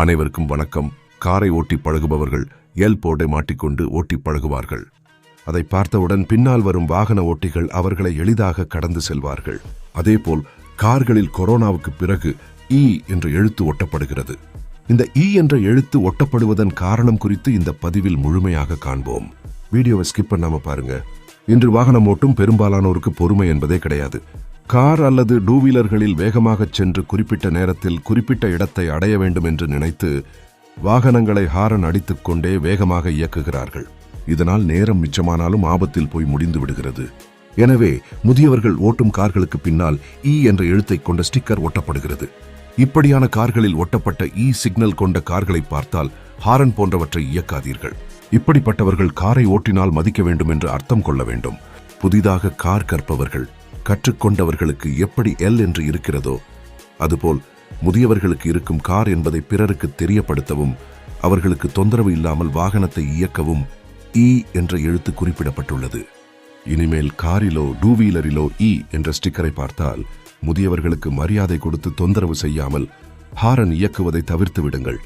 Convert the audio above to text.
அனைவருக்கும் வணக்கம். காரை ஓட்டி பழகுபவர்கள் எல் போர்டை மாட்டிக்கொண்டு ஓட்டி பழகுவார்கள். அதை பார்த்தவுடன் பின்னால் வரும் வாகன ஓட்டிகள் அவர்களை எளிதாக கடந்து செல்வார்கள். அதேபோல் கார்களில் கொரோனாவுக்கு பிறகு இ என்ற எழுத்து ஒட்டப்படுகிறது. இந்த இ என்ற எழுத்து ஒட்டப்படுவதன் காரணம் குறித்து இந்த பதிவில் முழுமையாக காண்போம். வீடியோவை ஸ்கிப் பண்ணாம பாருங்க. இன்று வாகனம் ஓட்டும் பெரும்பாலானோருக்கு பொறுமை என்பதே கிடையாது. கார் அல்லது டூ வீலர்களில் வேகமாகச் சென்று குறிப்பிட்ட நேரத்தில் குறிப்பிட்ட இடத்தை அடைய வேண்டும் என்று நினைத்து வாகனங்களை ஹாரன் அடித்துக் கொண்டே வேகமாக இயக்குகிறார்கள். இதனால் நேரம் மிச்சமானாலும் ஆபத்தில் போய் முடிந்து விடுகிறது. எனவே முதியவர்கள் ஓட்டும் கார்களுக்கு பின்னால் இ என்ற எழுத்தை கொண்ட ஸ்டிக்கர் ஒட்டப்படுகிறது. இப்படியான கார்களில் ஒட்டப்பட்ட இ சிக்னல் கொண்ட கார்களை பார்த்தால் ஹாரன் போன்றவற்றை இயக்காதீர்கள். இப்படிப்பட்டவர்கள் காரை ஓட்டினால் மதிக்க வேண்டும் என்று அர்த்தம் கொள்ள வேண்டும். புதிதாக கார் கற்பவர்கள் கற்றுக்கொண்டவர்களுக்கு எப்படி எல் என்று இருக்கிறதோ அதுபோல் முதியவர்களுக்கு இருக்கும் கார் என்பதை பிறருக்கு தெரியப்படுத்தவும் அவர்களுக்கு தொந்தரவு இல்லாமல் வாகனத்தை இயக்கவும் இ என்ற எழுத்து குறிப்பிடப்பட்டுள்ளது. இனிமேல் காரிலோ டூ வீலரிலோ இ என்ற ஸ்டிக்கரை பார்த்தால் முதியவர்களுக்கு மரியாதை கொடுத்து தொந்தரவு செய்யாமல் ஹாரன் இயக்குவதை தவிர்த்து விடுங்கள்.